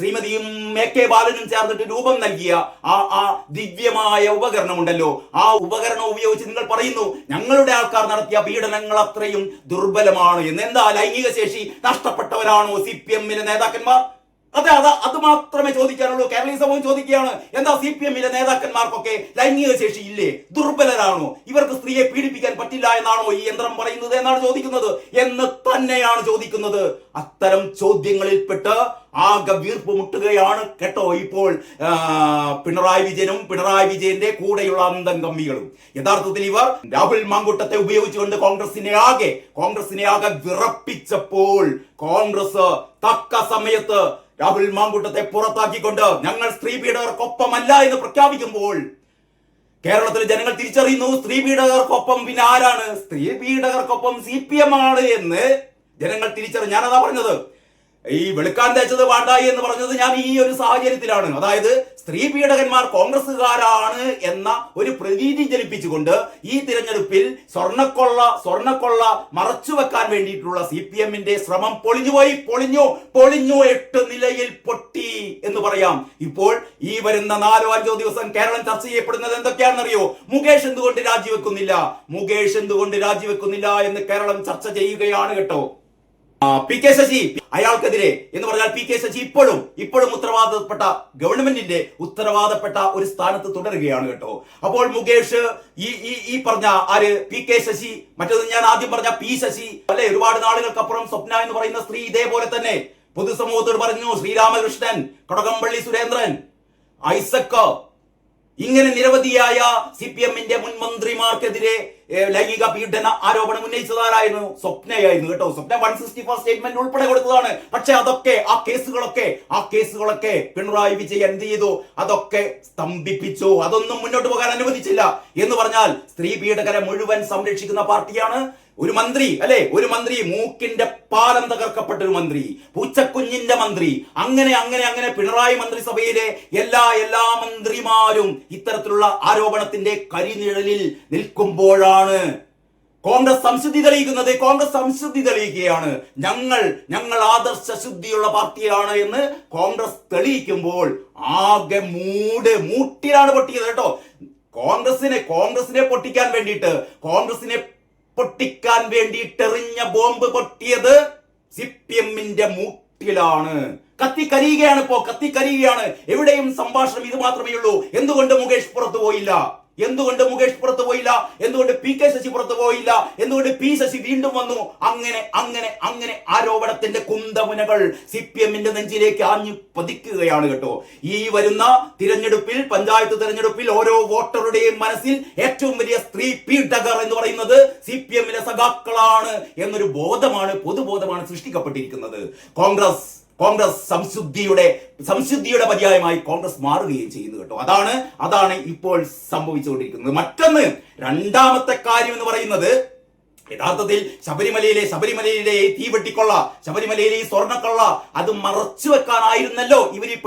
ശ്രീമതിയും A K ബാലനും ചേർന്നിട്ട് രൂപം നൽകിയ ആ ആ ദിവ്യമായ ഉപകരണം ഉണ്ടല്ലോ ആ ഉപകരണം ഉപയോഗിച്ച് നിങ്ങൾ പറയുന്നു ഞങ്ങളുടെ ആൾക്കാർ നടത്തിയ പീഡനങ്ങൾ അത്രയും ദുർബലമാണ് എന്ന്. എന്താ ലൈംഗിക ശേഷി നഷ്ടപ്പെട്ടവരാണോ സി പി എമ്മിലെ നേതാക്കന്മാർ? അതെ അതാ അത് മാത്രമേ ചോദിക്കാനുള്ളൂ. കേരളീയ സമൂഹം ചോദിക്കുകയാണ് എന്താ സി പി എമ്മിലെ നേതാക്കന്മാർക്കൊക്കെ ലൈംഗിക ശേഷി ഇല്ലേ? ദുർബലരാണോ? ഇവർക്ക് സ്ത്രീയെ പീഡിപ്പിക്കാൻ പറ്റില്ല എന്നാണോ ഈ യന്ത്രം പറയുന്നത് എന്നാണ് ചോദിക്കുന്നത്? എന്ന് തന്നെയാണ് ചോദിക്കുന്നത്. അത്തരം ചോദ്യങ്ങളിൽപ്പെട്ട് ആകെ വീർപ്പ് മുട്ടുകയാണ് കേട്ടോ ഇപ്പോൾ പിണറായി വിജയനും പിണറായി വിജയന്റെ കൂടെയുള്ള അന്തം കമ്പികളും യഥാർത്ഥത്തിൽ ഇവർ രാഹുൽ മാങ്കൂട്ടത്തെ ഉപയോഗിച്ചുകൊണ്ട് കോൺഗ്രസിനെ ആകെ കോൺഗ്രസിനെ ആകെ വിറപ്പിച്ചപ്പോൾ കോൺഗ്രസ് തക്ക സമയത്ത് രാഹുൽ മാങ്കൂട്ടത്തെ പുറത്താക്കിക്കൊണ്ട് ഞങ്ങൾ സ്ത്രീ പീഡകർക്കൊപ്പമല്ല എന്ന് പ്രഖ്യാപിക്കുമ്പോൾ കേരളത്തിലെ ജനങ്ങൾ തിരിച്ചറിയുന്നു സ്ത്രീ പീഡകർക്കൊപ്പം പിന്നെ ആരാണ്? സ്ത്രീ പീഡകർക്കൊപ്പം സി പി എം ആണ് എന്ന് ജനങ്ങൾ തിരിച്ചറിഞ്ഞു. ഞാനതാ പറഞ്ഞത്. ഈ വെളുക്കാൻ തേച്ചത് വേണ്ടായി എന്ന് പറഞ്ഞത് ഞാൻ ഈ ഒരു സാഹചര്യത്തിലാണ്. അതായത് സ്ത്രീ പീഡകന്മാർ കോൺഗ്രസ്സുകാരാണ് എന്ന ഒരു പ്രതീതി ജനിപ്പിച്ചുകൊണ്ട് ഈ തിരഞ്ഞെടുപ്പിൽ സ്വർണക്കൊള്ള സ്വർണക്കൊള്ള മറച്ചു വെക്കാൻ വേണ്ടിയിട്ടുള്ള സി പി എമ്മിന്റെ ശ്രമം പൊളിഞ്ഞുപോയി പൊളിഞ്ഞു പൊളിഞ്ഞു എട്ട് നിലയിൽ പൊട്ടി എന്ന് പറയാം. ഇപ്പോൾ ഈ വരുന്ന നാലോ അഞ്ചോ ദിവസം കേരളം ചർച്ച ചെയ്യപ്പെടുന്നത് എന്തൊക്കെയാണെന്നറിയോ? മുകേഷ് എന്തുകൊണ്ട് രാജിവെക്കുന്നില്ല? മുകേഷ് എന്തുകൊണ്ട് രാജിവെക്കുന്നില്ല എന്ന് കേരളം ചർച്ച ചെയ്യുകയാണ് കേട്ടോ. പി കെ ശശി അയാൾക്കെതിരെ എന്ന് പറഞ്ഞാൽ പി കെ ശശി ഇപ്പോഴും ഇപ്പോഴും ഉത്തരവാദപ്പെട്ട ഗവൺമെന്റിന്റെ ഉത്തരവാദപ്പെട്ട ഒരു സ്ഥാനത്ത് തുടരുകയാണ് കേട്ടോ. അപ്പോൾ മുകേഷ് ഈ ഈ ഈ പറഞ്ഞ ആര്? പി കെ ശശി മറ്റത് ഞാൻ ആദ്യം പറഞ്ഞ പി ശശി. അല്ലെ ഒരുപാട് നാളുകൾക്കപ്പുറം സ്വപ്ന എന്ന് പറയുന്ന സ്ത്രീ ഇതേപോലെ തന്നെ പൊതുസമൂഹത്തോട് പറഞ്ഞു ശ്രീരാമകൃഷ്ണൻ കൊടകംപള്ളി സുരേന്ദ്രൻ ഐസക്ക്. ഇങ്ങനെ നിരവധിയായ സി പി എമ്മിന്റെ മുൻ മന്ത്രിമാർക്കെതിരെ ലൈംഗിക പീഡന ആരോപണം ഉന്നയിച്ചതാരായിരുന്നു? സ്വപ്നയായിരുന്നു കേട്ടോ. Swapna one sixty four statement ഉൾപ്പെടെ കൊടുത്തതാണ്. പക്ഷെ അതൊക്കെ ആ കേസുകളൊക്കെ ആ കേസുകളൊക്കെ പിണറായി വിജയൻ എന്ത് ചെയ്തു? അതൊക്കെ സ്തംഭിപ്പിച്ചു. അതൊന്നും മുന്നോട്ട് പോകാൻ അനുവദിച്ചില്ല. എന്ന് പറഞ്ഞാൽ സ്ത്രീ പീഡകരെ മുഴുവൻ സംരക്ഷിക്കുന്ന പാർട്ടിയാണ്. ഒരു മന്ത്രി അല്ലെ? ഒരു മന്ത്രി മൂക്കിന്റെ പാലം തകർക്കപ്പെട്ട ഒരു മന്ത്രി പൂച്ചക്കുഞ്ഞിന്റെ മന്ത്രി അങ്ങനെ അങ്ങനെ അങ്ങനെ പിണറായി മന്ത്രിസഭയിലെ എല്ലാ എല്ലാ മന്ത്രിമാരും ഇത്തരത്തിലുള്ള ആരോപണത്തിന്റെ കരിനിഴലിൽ നിൽക്കുമ്പോഴാണ് കോൺഗ്രസ് സംശുദ്ധി തെളിയിക്കുന്നത്. കോൺഗ്രസ് സംശുദ്ധി തെളിയിക്കുകയാണ്. ഞങ്ങൾ ഞങ്ങൾ ആദർശ ശുദ്ധിയുള്ള പാർട്ടിയാണ് എന്ന് കോൺഗ്രസ് തെളിയിക്കുമ്പോൾ ആകെ മൂട് മൂട്ടിലാണ് പൊട്ടിയത് കേട്ടോ. കോൺഗ്രസിനെ കോൺഗ്രസിനെ പൊട്ടിക്കാൻ വേണ്ടിയിട്ട് കോൺഗ്രസിനെ പൊട്ടിക്കാൻ വേണ്ടി ടെറിഞ്ഞ ബോംബ് പൊട്ടിയത് സി പി എമ്മിന്റെ മൂട്ടിലാണ് കത്തിക്കരിയുകയാണ് ഇപ്പോ കത്തിക്കരിയുകയാണ്. എവിടെയും സംഭാഷണം ഇത് മാത്രമേ ഉള്ളൂ എന്തുകൊണ്ട് മുകേഷ് പുറത്തു പോയില്ല? എന്തുകൊണ്ട് മുകേഷ് പുറത്തു പോയില്ല? എന്തുകൊണ്ട് പി കെ ശശി പുറത്തു പോയില്ല? എന്തുകൊണ്ട് പി ശശി വീണ്ടും വന്നു? അങ്ങനെ അങ്ങനെ അങ്ങനെ ആരോപണത്തിന്റെ കുന്തമുനകൾ സി പി എമ്മിന്റെ നെഞ്ചിലേക്ക് ആഞ്ഞു പതിക്കുകയാണ് കേട്ടോ. ഈ വരുന്ന തിരഞ്ഞെടുപ്പിൽ പഞ്ചായത്ത് തിരഞ്ഞെടുപ്പിൽ ഓരോ വോട്ടറുടെയും മനസ്സിൽ ഏറ്റവും വലിയ സ്ത്രീ പീഡകർ എന്ന് പറയുന്നത് സി പി എമ്മിലെ സഖാക്കളാണ് എന്നൊരു ബോധമാണ് പൊതുബോധമാണ് സൃഷ്ടിക്കപ്പെട്ടിരിക്കുന്നത്. കോൺഗ്രസ് കോൺഗ്രസ് സംശുദ്ധിയുടെ സംശുദ്ധിയുടെ പര്യായമായി കോൺഗ്രസ് മാറുകയും ചെയ്യുന്നു കേട്ടോ. അതാണ് അതാണ് ഇപ്പോൾ സംഭവിച്ചുകൊണ്ടിരിക്കുന്നത്. മറ്റൊന്ന് രണ്ടാമത്തെ കാര്യം എന്ന് പറയുന്നത് യഥാർത്ഥത്തിൽ ശബരിമലയിലെ ശബരിമലയിലെ തീ വെട്ടിക്കൊള്ള ശബരിമലയിലെ ഈ സ്വർണക്കൊള്ള അത് മറച്ചു വെക്കാനായിരുന്നല്ലോ ഇവർ ഈ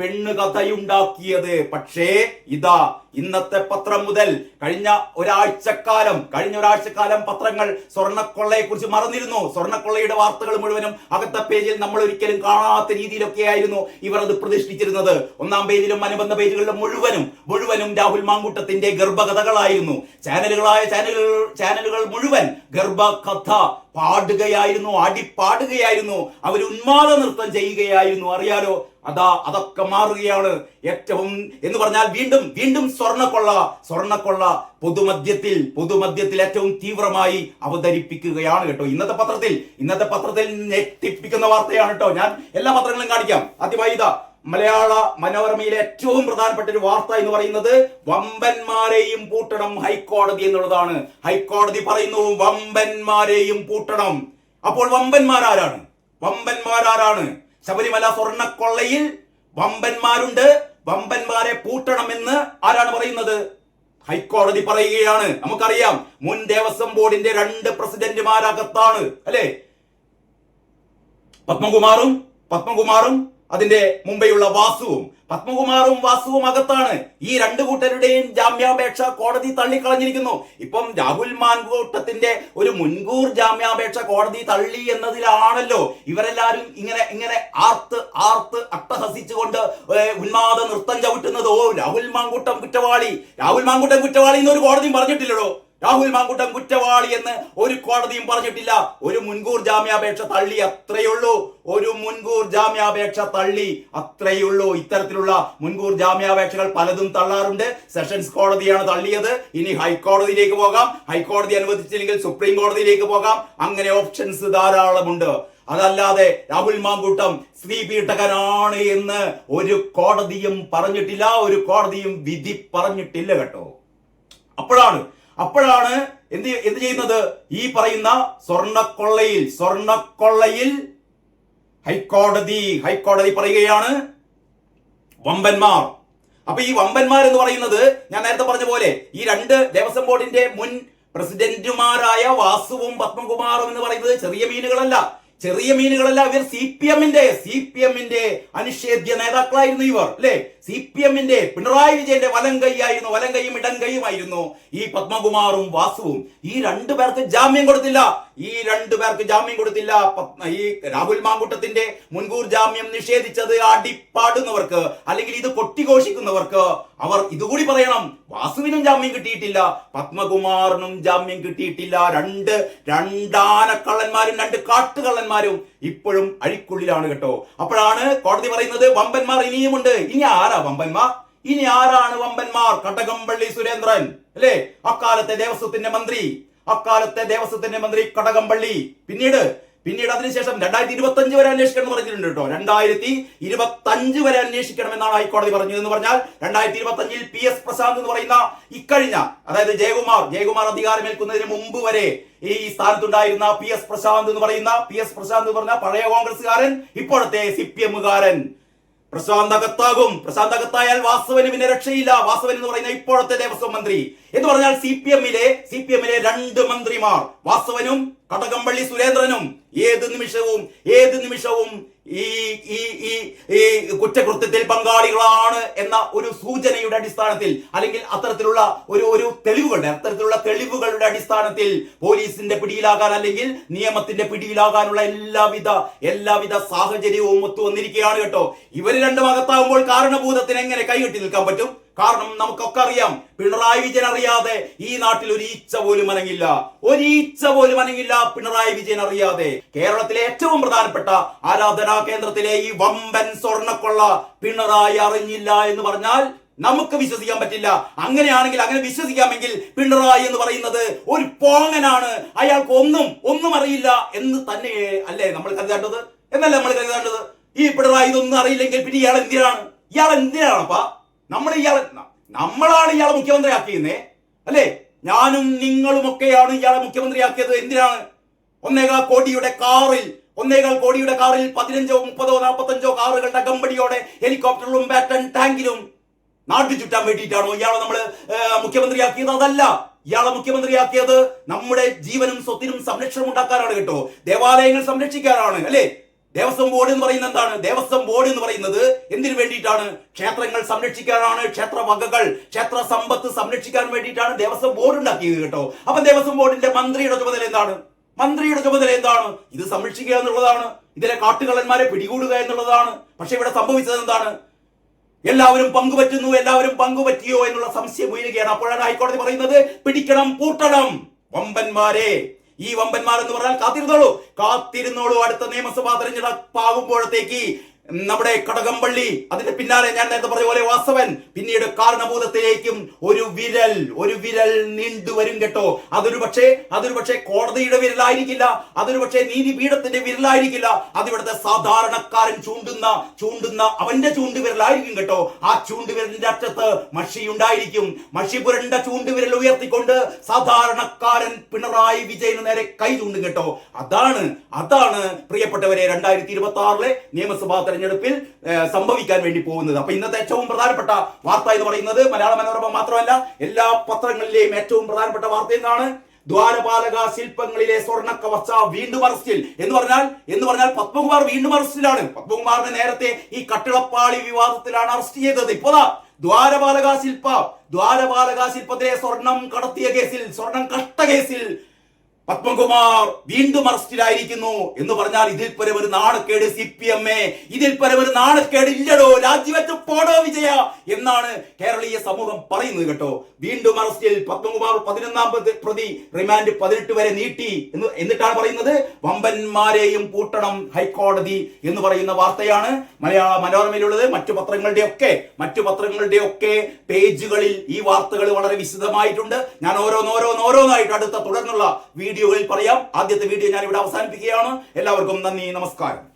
പെണ്ണുകഥയുണ്ടാക്കിയത് പെണ്ണുകഥയുണ്ടാക്കിയത് പക്ഷേ ഇതാ ഇന്നത്തെ പത്രം മുതൽ കഴിഞ്ഞ ഒരാഴ്ചക്കാലം കഴിഞ്ഞ ഒരാഴ്ചക്കാലം പത്രങ്ങൾ സ്വർണക്കൊള്ളയെ കുറിച്ച് മറന്നിരുന്നു. സ്വർണക്കൊള്ളയുടെ വാർത്തകൾ മുഴുവനും അകത്തെ പേജിൽ നമ്മൾ ഒരിക്കലും കാണാത്ത രീതിയിലൊക്കെ ആയിരുന്നു ഇവർ അത് പ്രതിഷ്ഠിച്ചിരുന്നത്. ഒന്നാം പേജിലും അനുബന്ധ പേജുകളിലും മുഴുവനും മുഴുവനും രാഹുൽ മാങ്കൂട്ടത്തിന്റെ ഗർഭകഥകളായിരുന്നു. ചാനലുകളായ ചാനലുകൾ ചാനലുകൾ മുഴുവൻ ഗർഭകഥ പാടുകയായിരുന്നു അടിപ്പാടുകയായിരുന്നു അവർ ഉന്മാദ നൃത്തം ചെയ്യുകയായിരുന്നു. അറിയാലോ? അതാ അതൊക്കെ മാറുകയാണ്. ഏറ്റവും എന്ന് പറഞ്ഞാൽ വീണ്ടും വീണ്ടും സ്വർണക്കൊള്ള സ്വർണക്കൊള്ള പൊതുമധ്യത്തിൽ പൊതുമധ്യത്തിൽ ഏറ്റവും തീവ്രമായി അവതരിപ്പിക്കുകയാണ് കേട്ടോ. ഇന്നത്തെ പത്രത്തിൽ ഇന്നത്തെ പത്രത്തിൽ ഞെട്ടിപ്പിക്കുന്ന വാർത്തയാണ് കേട്ടോ. ഞാൻ എല്ലാ പത്രങ്ങളും കാണിക്കാം. ആദ്യമായി ഇതാ മലയാള മനോരമയിലെ ഏറ്റവും പ്രധാനപ്പെട്ട ഒരു വാർത്ത എന്ന് പറയുന്നത് വമ്പന്മാരെയും പൂട്ടണം ഹൈക്കോടതി എന്നുള്ളതാണ്. ഹൈക്കോടതി പറയുന്നു വമ്പന്മാരെയും പൂട്ടണം. അപ്പോൾ വമ്പന്മാരാരാണ്? വമ്പന്മാരാരാണ്. ശബരിമല സ്വർണക്കൊള്ളയിൽ വമ്പന്മാരുണ്ട്. വമ്പന്മാരെ പൂട്ടണമെന്ന് ആരാണ് പറയുന്നത്? ഹൈക്കോടതി പറയുകയാണ്. നമുക്കറിയാം മുൻ ദേവസ്വം ബോർഡിന്റെ രണ്ട് പ്രസിഡന്റുമാരകത്താണ് അല്ലേ? പത്മകുമാറും പത്മകുമാറും അതിന്റെ മുമ്പെയുള്ള വാസുവും പത്മകുമാറും വാസുവും അകത്താണ് ഈ രണ്ടു കൂട്ടരുടെയും ജാമ്യാപേക്ഷ കോടതി തള്ളിക്കളഞ്ഞിരിക്കുന്നു. ഇപ്പം രാഹുൽ മാൻകൂട്ടത്തിന്റെ ഒരു മുൻകൂർ ജാമ്യാപേക്ഷ കോടതി തള്ളി എന്നതിലാണല്ലോ ഇവരെല്ലാരും ഇങ്ങനെ ഇങ്ങനെ ആർത്ത് ആർത്ത് അട്ടഹസിച്ചുകൊണ്ട് ഉന്മാദ നൃത്തം ചവിട്ടുന്നത്. ഓ രാഹുൽ മാങ്കൂട്ടം കുറ്റവാളി. രാഹുൽ മാങ്കൂട്ടം കുറ്റവാളി എന്നൊരു കോടതിയും പറഞ്ഞിട്ടില്ലടോ. രാഹുൽ മാങ്കുട്ടം കുറ്റവാളി എന്ന് ഒരു കോടതിയും പറഞ്ഞിട്ടില്ല. ഒരു മുൻകൂർ ജാമ്യാപേക്ഷ തള്ളി അത്രയുള്ളൂ. ഒരു മുൻകൂർ ജാമ്യാപേക്ഷ തള്ളി അത്രയുള്ളൂ. ഇത്തരത്തിലുള്ള മുൻകൂർ ജാമ്യാപേക്ഷകൾ പലതും തള്ളാറുണ്ട്. സെഷൻസ് കോടതിയാണ് തള്ളിയത്. ഇനി ഹൈക്കോടതിയിലേക്ക് പോകാം. ഹൈക്കോടതി അനുവദിച്ചില്ലെങ്കിൽ സുപ്രീം കോടതിയിലേക്ക് പോകാം. അങ്ങനെ ഓപ്ഷൻസ് ധാരാളമുണ്ട്. അതല്ലാതെ രാഹുൽ മാങ്കൂട്ടം സ്ത്രീ പീഡകനാണ് എന്ന് ഒരു കോടതിയും പറഞ്ഞിട്ടില്ല. ഒരു കോടതിയും വിധി പറഞ്ഞിട്ടില്ല കേട്ടോ. അപ്പോഴാണ് അപ്പോഴാണ് എന്ത് എന്ത് ചെയ്യുന്നത്? ഈ പറയുന്ന സ്വർണക്കൊള്ളയിൽ സ്വർണക്കൊള്ളയിൽ ഹൈക്കോടതി ഹൈക്കോടതി പറയുകയാണ് വമ്പന്മാർ. അപ്പൊ ഈ വമ്പന്മാർ എന്ന് പറയുന്നത് ഞാൻ നേരത്തെ പറഞ്ഞ പോലെ ഈ രണ്ട് ദേവസ്വം ബോർഡിന്റെ മുൻ പ്രസിഡന്റുമാരായ വാസുവും പത്മകുമാറും എന്ന് പറയുന്നത് ചെറിയ മീനുകളല്ല. ചെറിയ മീനുകളല്ല ഇവർ സി പി എമ്മിന്റെ സി പി എമ്മിന്റെ അനിഷേധ്യ നേതാക്കളായിരുന്നു ഇവർ അല്ലെ? സി പി എമ്മിന്റെ പിണറായി വിജയന്റെ വലം കൈയായിരുന്നു വലം കൈയും ഇടം കൈയുമായിരുന്നു ഈ പത്മകുമാറും വാസുവും. ഈ രണ്ടു പേർക്ക് ജാമ്യം കൊടുത്തില്ല. ഈ രണ്ടു പേർക്ക് ജാമ്യം കൊടുത്തില്ല. ഈ രാഹുൽ മാങ്കൂട്ടത്തിന്റെ മുൻകൂർ ജാമ്യം നിഷേധിച്ചത് അടിപ്പാടുന്നവർക്ക് അല്ലെങ്കിൽ ഇത് കൊട്ടിഘോഷിക്കുന്നവർക്ക് അവർ ഇതുകൂടി പറയണം. വാസുവിനും ജാമ്യം കിട്ടിയിട്ടില്ല. പത്മകുമാറിനും ജാമ്യം കിട്ടിയിട്ടില്ല. രണ്ട് രണ്ടാനക്കള്ളന്മാരും രണ്ട് കാട്ടുകള്ളന്മാരും ഇപ്പോഴും അഴിക്കുള്ളിലാണ് കേട്ടോ. അപ്പോഴാണ് കോടതി പറയുന്നത് വമ്പന്മാർ ഇനിയുമുണ്ട്. ഇനി ആരാ വമ്പന്മാർ? ഇനി ആരാണ് വമ്പന്മാർ? കടകംപള്ളി സുരേന്ദ്രൻ അല്ലേ? അക്കാലത്തെ ദേവസ്വത്തിന്റെ മന്ത്രി. അക്കാലത്തെ ദേവസ്വത്തിന്റെ മന്ത്രി കടകംപള്ളി. പിന്നീട് പിന്നീട് അതിനുശേഷം രണ്ടായിരത്തി ഇരുപത്തി അഞ്ച് വരെ അന്വേഷിക്കണം എന്ന് പറഞ്ഞിട്ടുണ്ട് കേട്ടോ. രണ്ടായിരത്തി ഇരുപത്തി അഞ്ച് വരെ അന്വേഷിക്കണം എന്നാണ് ഹൈക്കോടതി പറഞ്ഞത് എന്ന് പറഞ്ഞാൽ രണ്ടായിരത്തി ഇരുപത്തി അഞ്ചിൽ പി എസ് പ്രശാന്ത് എന്ന് പറയുന്ന ഇക്കഴിഞ്ഞ അതായത് ജയകുമാർ ജയകുമാർ അധികാരമേൽക്കുന്നതിന് മുമ്പ് വരെ ഈ സ്ഥാനത്തുണ്ടായിരുന്ന പി എസ് പ്രശാന്ത് എന്ന് പറയുന്ന പി എസ് പ്രശാന്ത് എന്ന് പറഞ്ഞ പഴയ കോൺഗ്രസ്സുകാരൻ ഇപ്പോഴത്തെ സി പി എമ്മുകാരൻ. പ്രശാന്ത് അകത്താകും പ്രശാന്ത് അകത്തായാൽ വാസവന് പിന്നെ രക്ഷയില്ല. വാസവൻ എന്ന് പറയുന്ന ഇപ്പോഴത്തെ ദേവസ്വം മന്ത്രി. എന്ന് പറഞ്ഞാൽ സി പി എമ്മിലെ സി പി എമ്മിലെ രണ്ട് മന്ത്രിമാർ. വാസവനും കടകംപള്ളി സുരേന്ദ്രനും. ഏത് നിമിഷവും ഏത് നിമിഷവും ഈ ഈ ഈ ഈ കുറ്റകൃത്യത്തിൽ പങ്കാളികളാണ് എന്ന ഒരു സൂചനയുടെ അടിസ്ഥാനത്തിൽ അല്ലെങ്കിൽ അത്തരത്തിലുള്ള ഒരു ഒരു തെളിവുകളുടെ അത്തരത്തിലുള്ള തെളിവുകളുടെ അടിസ്ഥാനത്തിൽ പോലീസിന്റെ പിടിയിലാകാൻ അല്ലെങ്കിൽ നിയമത്തിന്റെ പിടിയിലാകാനുള്ള എല്ലാവിധ എല്ലാവിധ സാഹചര്യവും ഒത്തു വന്നിരിക്കുകയാണ് കേട്ടോ. ഇവർ രണ്ടും അകത്താകുമ്പോൾ കാരണഭൂതത്തിന് എങ്ങനെ കൈകെട്ടി നിൽക്കാൻ പറ്റും? കാരണം നമുക്കൊക്കെ അറിയാം പിണറായി വിജയൻ അറിയാതെ ഈ നാട്ടിൽ ഒരു ഈച്ച പോലും അനങ്ങില്ല. ഒരു ഈച്ച പോലും അനങ്ങില്ല പിണറായി വിജയൻ അറിയാതെ. കേരളത്തിലെ ഏറ്റവും പ്രധാനപ്പെട്ട ആരാധനാ കേന്ദ്രത്തിലെ ഈ വമ്പൻ സ്വർണക്കൊള്ള പിണറായി അറിഞ്ഞില്ല എന്ന് പറഞ്ഞാൽ നമുക്ക് വിശ്വസിക്കാൻ പറ്റില്ല. അങ്ങനെയാണെങ്കിൽ അങ്ങനെ വിശ്വസിക്കാമെങ്കിൽ പിണറായി എന്ന് പറയുന്നത് ഒരു പോങ്ങനാണ്. അയാൾക്ക് ഒന്നും ഒന്നും അറിയില്ല എന്ന് തന്നെ അല്ലേ നമ്മൾ കരുതേണ്ടത്? എന്നല്ലേ നമ്മൾ കരുതേണ്ടത്? ഈ പിണറായി ഇതൊന്നും അറിയില്ലെങ്കിൽ പിന്നെ ഇയാൾ എന്തിനാണ്? ഇയാൾ എന്തിനാണപ്പാ? നമ്മൾ ഇയാളെ നമ്മളാണ് ഇയാളെ മുഖ്യമന്ത്രിയാക്കിയെന്നേ? അല്ലേ? ഞാനും നിങ്ങളും ഒക്കെയാണ് ഇയാളെ മുഖ്യമന്ത്രിയാക്കിയത്. എന്തിനാണ്? ഒന്നേകാൽ കോടിയുടെ കാറിൽ ഒന്നേകാൽ കോടിയുടെ കാറിൽ പതിനഞ്ചോ മുപ്പതോ നാൽപ്പത്തഞ്ചോ കാറുകളുടെ കമ്പനിയോടെ ഹെലികോപ്റ്ററിലും ബാറ്റൺ ടാങ്കിലും നാട്ടിൽ ചുറ്റാൻ വേണ്ടിയിട്ടാണോ ഇയാളെ നമ്മൾ മുഖ്യമന്ത്രിയാക്കിയത്? അതല്ല. ഇയാളെ മുഖ്യമന്ത്രിയാക്കിയത് നമ്മുടെ ജീവനും സ്വത്തിനും സംരക്ഷണം ഉണ്ടാക്കാനാണ് കേട്ടോ. ദേവാലയങ്ങൾ സംരക്ഷിക്കാനാണ്. അല്ലേ? ദേവസ്വം ബോർഡ് എന്ന് പറയുന്നത് എന്താണ്? ദേവസ്വം ബോർഡ് എന്ന് പറയുന്നത് എന്തിനു വേണ്ടിയിട്ടാണ്? ക്ഷേത്രങ്ങൾ സംരക്ഷിക്കാനാണ് ക്ഷേത്ര വകകൾ ക്ഷേത്ര സമ്പത്ത് സംരക്ഷിക്കാൻ വേണ്ടിയിട്ടാണ് ദേവസ്വം ബോർഡ് ഉണ്ടാക്കിയത് കേട്ടോ. അപ്പൊ ദേവസ്വം ബോർഡിന്റെ മന്ത്രിയുടെ ചുമതല എന്താണ്? മന്ത്രിയുടെ ചുമതല എന്താണ്? ഇത് സംരക്ഷിക്കുക എന്നുള്ളതാണ്. ഇതിലെ കാട്ടുകള്ളന്മാരെ പിടികൂടുക എന്നുള്ളതാണ്. പക്ഷെ ഇവിടെ സംഭവിച്ചത് എന്താണ്? എല്ലാവരും പങ്കുപറ്റുന്നു എല്ലാവരും പങ്കുപറ്റിയോ എന്നുള്ള സംശയം ഉയരുകയാണ്. അപ്പോഴാണ് ഹൈക്കോടതി പറയുന്നത് പിടിക്കണം പൂട്ടണം. വമ്പന്മാരെ ഈ വമ്പന്മാർ എന്ന് പറഞ്ഞാൽ കാത്തിരുന്നോളൂ. കാത്തിരുന്നോളൂ. അടുത്ത നിയമസഭാ തെരഞ്ഞെടുപ്പാകുമ്പോഴത്തേക്ക് നമ്മുടെ കടകംപള്ളി അതിന്റെ പിന്നാലെ ഞാൻ നേരത്തെ പറഞ്ഞ പോലെ വാസവൻ പിന്നീട് കാരണഭൂതത്തിലേക്കും ഒരു വിരൽ ഒരു വിരൽ നീണ്ടു വരും കേട്ടോ. അതൊരു പക്ഷേ അതൊരു പക്ഷേ കോടതിയുടെ വിരലായിരിക്കില്ല അതൊരു പക്ഷേ നീതിപീഠത്തിന്റെ വിരലായിരിക്കില്ല. അതിവിടുത്തെ സാധാരണക്കാരൻ ചൂണ്ടുന്ന ചൂണ്ടുന്ന അവന്റെ ചൂണ്ടുവിരലായിരിക്കും കേട്ടോ. ആ ചൂണ്ടുവിരലിന്റെ അറ്റത്ത് മഷി ഉണ്ടായിരിക്കും. മഷി പുരണ്ട ചൂണ്ടുവിരൽ ഉയർത്തിക്കൊണ്ട് സാധാരണക്കാരൻ പിണറായി വിജയന് നേരെ കൈ ചൂണ്ടും കേട്ടോ. അതാണ് അതാണ് പ്രിയപ്പെട്ടവരെ രണ്ടായിരത്തി ഇരുപത്തി ആറിലെ നിയമസഭാ തെരഞ്ഞെടുപ്പിൽ സംഭവിക്കാൻ വേണ്ടി പോകുന്നത്. അപ്പൊ ഇന്നത്തെ ഏറ്റവും പ്രധാനപ്പെട്ട വാർത്ത എന്ന് പറയുന്നത് മലയാള മനോരമ മാത്രമല്ല എല്ലാ പത്രങ്ങളിലെയും ഏറ്റവും പ്രധാനപ്പെട്ട വാർത്ത എന്താണ്? ദ്വാരപാലക ശില്പങ്ങളിലെ സ്വർണ കവച്ച വീണ്ടും അറസ്റ്റിൽ. എന്ന് പറഞ്ഞാൽ എന്ന് പറഞ്ഞാൽ പത്മകുമാർ വീണ്ടും അറസ്റ്റിലാണ്. പത്മകുമാറിനെ നേരത്തെ ഈ കട്ടിളപ്പാളി വിവാദത്തിലാണ് അറസ്റ്റ് ചെയ്തത്. ഇപ്പോതാ ദ്വാരപാലക ശില്പ. ദ്വാരപാലക ശില്പത്തിലെ സ്വർണം കടത്തിയ കേസിൽ സ്വർണം കഷ്ട കേസിൽ പത്മകുമാർ വീണ്ടും അറസ്റ്റിലായിരിക്കുന്നു എന്ന് പറഞ്ഞാൽ ഇതിൽ പരം ഒരു നാണക്കേട് സി പി എം എ ഇതിൽ പരം ഒരു നാണക്കേട് ഇല്ലടോ രാജിവെച്ച് പോടോ വിജയ എന്നാണ് കേരളീയ സമൂഹം പറയുന്നത് കേട്ടോ. വീണ്ടും അറസ്റ്റിൽ പത്മകുമാർ പതിനൊന്നാം പ്രതി- റിമാൻഡ് പതിനെട്ട് വരെ നീട്ടി എന്ന് എന്നിട്ടാണ് പറയുന്നത്. വമ്പന്മാരെയും പൂട്ടണം ഹൈക്കോടതി എന്ന് പറയുന്ന വാർത്തയാണ് മലയാള മനോരമയിലുള്ളത്. മറ്റു പത്രങ്ങളുടെ ഒക്കെ മറ്റു പത്രങ്ങളുടെ ഒക്കെ പേജുകളിൽ ഈ വാർത്തകൾ വളരെ വിശദമായിട്ടുണ്ട്. ഞാൻ ഓരോന്നോരോന്നോരോന്നായിട്ട് അടുത്ത തുടർന്നുള്ള വീഡിയോകളിൽ പറയാം. ആദ്യത്തെ വീഡിയോ ഞാൻ ഇവിടെ അവസാനിപ്പിക്കുകയാണ്. എല്ലാവർക്കും നന്ദി നമസ്കാരം.